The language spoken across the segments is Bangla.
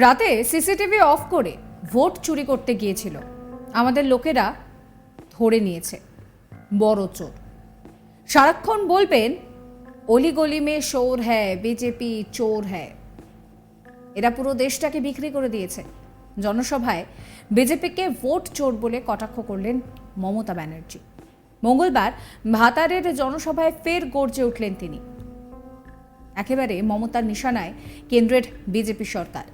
রাতে সিসিটিভি অফ করে ভোট চুরি করতে গিয়েছিল। আমাদের লোকেরা ধরে নিয়েছে। বড় চোর। সারাক্ষণ বলবেন অলি গলি মে শোর হ্যায়, বিজেপি চোর হ্যায়। এরা পুরো দেশটাকে বিক্রি করে দিয়েছে। জনসভায় বিজেপিকে ভোট চোর বলে কটাক্ষ করলেন মমতা ব্যানার্জি। মঙ্গলবার ভাতারের জনসভায় ফের গর্জে উঠলেন তিনি। একেবারে মমতার নিশানায় কেন্দ্রের বিজেপি সরকার।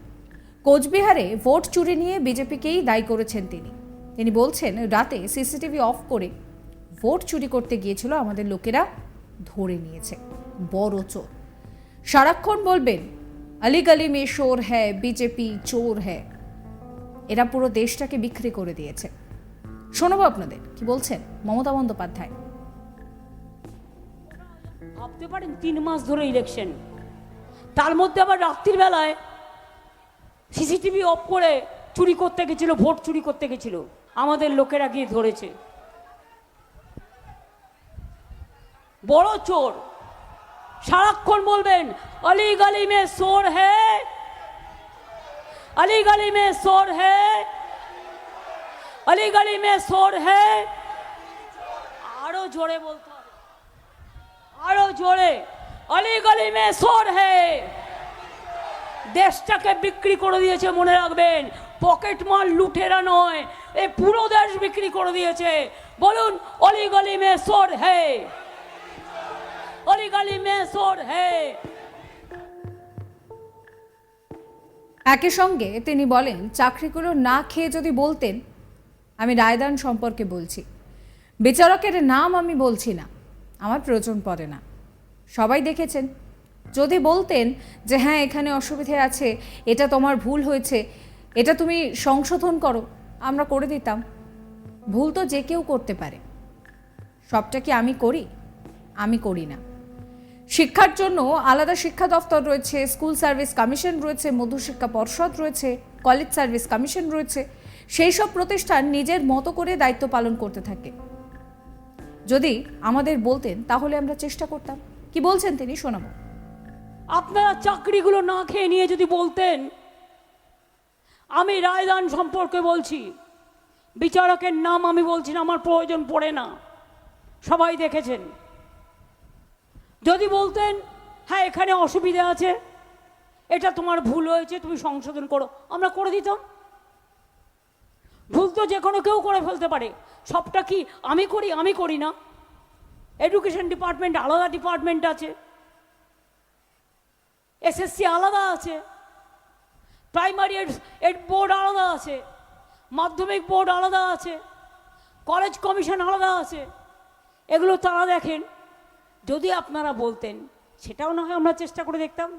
কোচবিহারে ভোট চুরি নিয়ে বিজেপিকেই দায়ী করেছেন তিনি। তিনি বলছেন, রাতে সিসিটিভি অফ করে ভোট চুরি করতে গিয়েছিল আমাদের লোকেরা, ধরে নিয়েছে। বড় চোর। সারাক্ষণ বলবেন আলিগলি মে শোর হ্যায়, বিজেপি চোর হ্যায়। এরা পুরো দেশটাকে বিক্রি করে দিয়েছে। শোনাবো আপনাদের, কি বলছেন মমতা বন্দ্যোপাধ্যায়। ভাবতে পারেন, তিন মাস ধরে ইলেকশন তার মধ্যে আবার রাত্রির বেলায় সিসিটিভি অফ করে চুরি করতে গেছিল, ভোট চুরি করতে গেছিল। আমাদের লোকেরা গিয়ে ধরেছে। বড় চোর। সারাক্ষণ বলবেন অলি গলি মে চোর হে। অলি গলি মে চোর হে। অলি গলি মে চোর হে। আরও জোরে বলতে হবে। আরও জোরে। অলি গলি মে সোর হে। দেশটাকে বিক্রি করে দিয়েছে, মনে রাখবেন। পকেট মাল লুটেরা নয়, এ পুরো দেশ বিক্রি করে দিয়েছে। বলুন অলি গলি মে সোর হে। অলি গলি মে সোর হে। একই সঙ্গে তিনি বলেন, চাকরিগুলো না খেয়ে যদি বলতেন, আমি রায়দান সম্পর্কে বলছি। বিচারকের নাম আমি বলছি না, আমার প্রয়োজন পড়ে না। সবাই দেখেছেন যদি বলতেন যে হ্যাঁ এখানে অসুবিধে আছে, এটা তোমার ভুল হয়েছে, এটা তুমি সংশোধন করো, আমরা করে দিতাম। ভুল তো যে কেউ করতে পারে। সবটা কি আমি করি? আমি করি না। শিক্ষার জন্য আলাদা শিক্ষা দফতর রয়েছে, স্কুল সার্ভিস কমিশন রয়েছে মধ্যশিক্ষা পর্ষদ রয়েছে, কলেজ সার্ভিস কমিশন রয়েছে। সেই সব প্রতিষ্ঠান নিজের মতো করে দায়িত্ব পালন করতে থাকে। যদি আমাদের বলতেন, তাহলে আমরা চেষ্টা করতাম। কি বলছেন তিনি? শোনাবো। আপনারা চাকরিগুলো না খেয়ে নিয়ে যদি বলতেন, আমি রায়দান সম্পর্কে বলছি, বিচারকের নাম আমি বলছি না, আমার প্রয়োজন পড়ে না। সবাই দেখেছেন। যদি বলতেন হ্যাঁ এখানে অসুবিধা আছে, এটা তোমার ভুল হয়েছে, তুমি সংশোধন করো, আমরা করে দিতাম। ভুল তো যে কোনো কেউ করে ফেলতে পারে। সবটা কি আমি করি আমি করি না। এডুকেশন ডিপার্টমেন্ট আলাদা ডিপার্টমেন্ট আছে। এসএসসি আলাদা আছে। প্রাইমারি এড বোর্ড আলাদা আছে। মাধ্যমিক বোর্ড আলাদা আছে। কলেজ কমিশন আলাদা আছে। এগুলো তারা দেখেন। যদি আপনারা বলতেন, সেটাও না হয় আমরা চেষ্টা করে দেখতাম।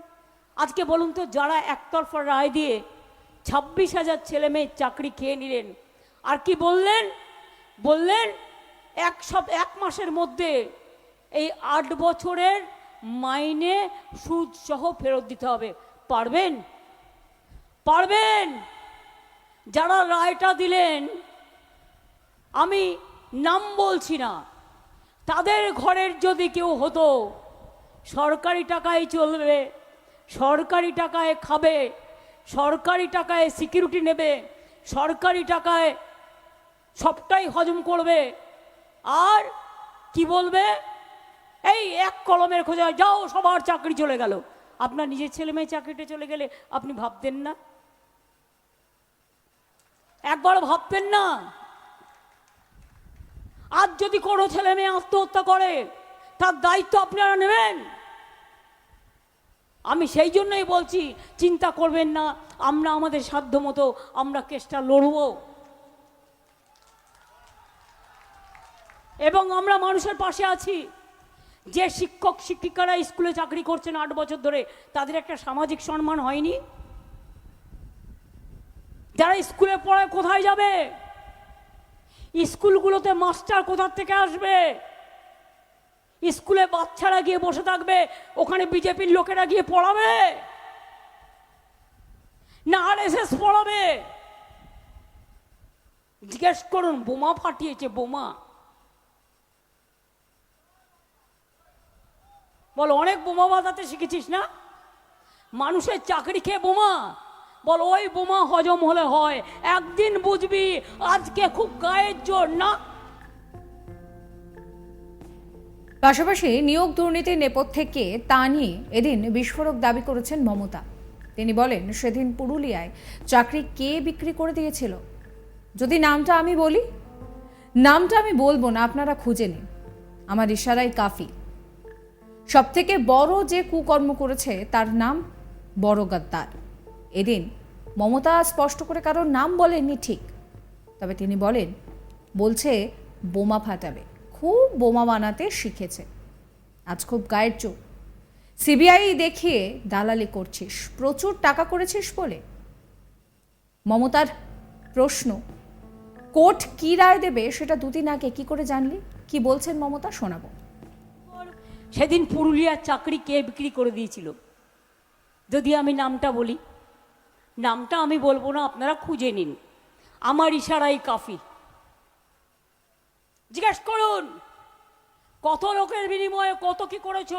আজকে বলুন তো, যারা একতরফা রায় দিয়ে ছাব্বিশ হাজার ছেলে মেয়ের চাকরি খেয়ে নিলেন, আর কি বললেন? বললেন, এক সব এক মাসের মধ্যে এই আট বছরের মাইনে সুদ সহ ফেরত দিতে হবে। পারবেন? পারবেন? যারা রায়টা দিলেন, আমি নাম বলছি না। তাদের ঘরের যদি কেউ হতো, সরকারি টাকায় চলবে, সরকারি টাকায় খাবে, সরকারি টাকায় সিকিউরিটি নেবে, সরকারি টাকায় সবটাই হজম করবে। আর কি বলবে? এই এক কলমের খোঁজা যাও, সবার চাকরি চলে গেল। আপনার নিজের ছেলে মেয়ে চাকরিটা চলে গেলে আপনি ভাবতেন না? একবার ভাবতেন না? আজ যদি কোনো ছেলে মেয়ে আত্মহত্যা করে, তার দায়িত্ব আপনারা নেবেন? আমি সেই জন্যই বলছি, চিন্তা করবেন না, আমরা আমাদের সাধ্য মতো আমরা কেসটা লড়ব। এবং আমরা মানুষের পাশে আছি। যে শিক্ষক শিক্ষিকারা স্কুলে চাকরি করছেন আট বছর ধরে, তাদের একটা সামাজিক সম্মান হয়নি? যারা স্কুলে পড়ায় কোথায় যাবে? স্কুলগুলোতে মাস্টার কোথার থেকে আসবে? স্কুলে বাচ্চারা গিয়ে বসে থাকবে, ওখানে বিজেপির লোকেরা গিয়ে পড়াবে? না আর এস পড়াবে? জিজ্ঞেস করুন, বোমা ফাটিয়েছে, বোমা। বল, অনেক বোমা বাজাতে শিখেছিস না? মানুষের চাকরি খেয়ে বোমা। বল, ওই বোমা হজম হলে হয়। একদিন বুঝবি আজকে খুব গায়ের জোর, না? পাশাপাশি নিয়োগ দুর্নীতির নেপথ্যে কে তা নিয়ে এদিন বিস্ফোরক দাবি করেছেন মমতা। তিনি বলেন, সেদিন পুরুলিয়ায় চাকরি কে বিক্রি করে দিয়েছিল? যদি নামটা আমি বলি? নামটা আমি বলব না, আপনারা খুঁজে নিন। আমার ইশারাই কাফি সব থেকে বড় যে কুকর্ম করেছে তার নাম বড় গাদ্দার। এদিন মমতা স্পষ্ট করে কারোর নাম বলেননি ঠিক, তবে তিনি বলেন, বলছে বোমা ফাটাবে, খুব বোমা বানাতে শিখেছে, আজ খুব গায়ের চোখ। সিবিআই দেখিয়ে দালালি করছিস, প্রচুর টাকা করেছিস বলে। মমতার প্রশ্ন, কোর্ট কি রায় দেবে সেটা দুদিন আগে কি করে জানলি? কি বলছেন মমতা শোনাবো। সেদিন পুরুলিয়ার চাকরি কে বিক্রি করে দিয়েছিল? যদি আমি নামটা বলি। নামটা আমি বলব না, আপনারা খুঁজে নিন। আমার ইশারাই কাফি। জিজ্ঞেস করুন, কত লোকের বিনিময়ে কত কি করেছ?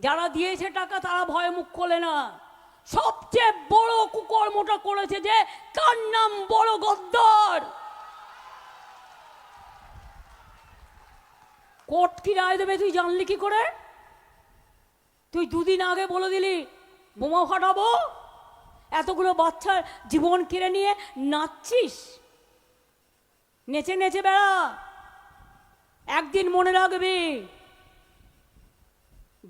যারা দিয়েছে টাকা তারা ভয় মুখ খোলে না। সবচেয়ে বড় কুকর্মটা করেছে যে, কার নাম বড় গদ্দার? কোর্ট কি রায় দেবে? তুই জানলি কি করে? তুই দুদিন আগে বলে দিলি, বোমা ফাটাবো? এতগুলো বাচ্চার জীবন কেড়ে নিয়ে নাচছিস? নেচে নেচে বেড়া। একদিন মনে রাখবি,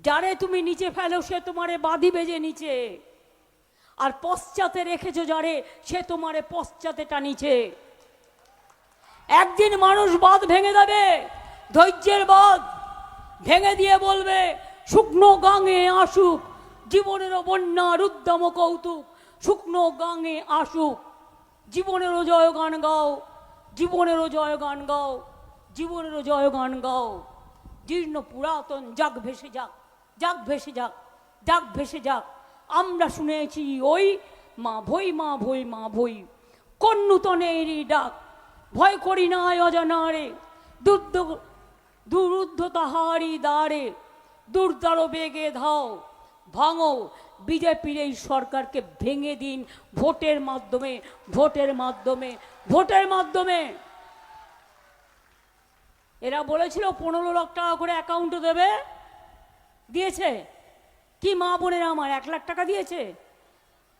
যারে তুমি নিচে ফেলো, সে তোমারে বাদি বেজে নিচে। আর পশ্চাতে রেখেছো যারে, সে তোমারে পশ্চাতে টানিছে একদিন মানুষ বাঁধ ভেঙে দেবে। ধৈর্যের বাঁধ ভেঙে দিয়ে বলবে, শুকনো গাঙে আসুক জীবনেরও বন্যার উদ্যম কৌতুক। শুকনো গাঙে আসুক, জীবনেরও জয় গান গাও, জীবনেরও জয় গান গাও, জীবনেরও জয় গান গাও। জীর্ণ পুরাতন, যাক ভেসে যাক যাক ভেসে যাক যাক ভেসে যাক। আমরা শুনেছি ওই মা ভই মা ভই মা ভই। কোন নূতনেরই ডাক, ভয় করি না অজানা অজানারে। দুর্দ দুরুদ্ধ তাহারি দ্বারে, দুর্দার বেগে ধাও, ভাঙো। বিজেপির এই সরকারকে ভেঙে দিন ভোটের মাধ্যমে ভোটের মাধ্যমে ভোটের মাধ্যমে। এরা বলেছিল পনেরো লাখ টাকা করে অ্যাকাউন্টে দেবে। দিয়েছে। কি মা বোনেরা আমার, এক লাখ টাকা দিয়েছে?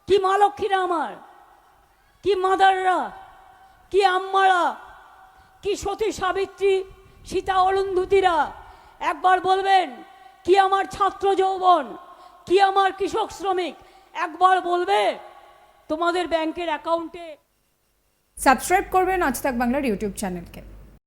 কি মা লক্ষ্মীরা আমার? কি মাদাররা? কি আম্মারা? কি সতী সাবিত্রী? সীতা অরুন্ধুতিরা, একবার বলবেন, কি আমার ছাত্র যৌবন? কি আমার কৃষক শ্রমিক? একবার বলবে, তোমাদের ব্যাংকের অ্যাকাউন্টে সাবস্ক্রাইব করবেন আজ তাক বাংলার ইউটিউব চ্যানেলকে।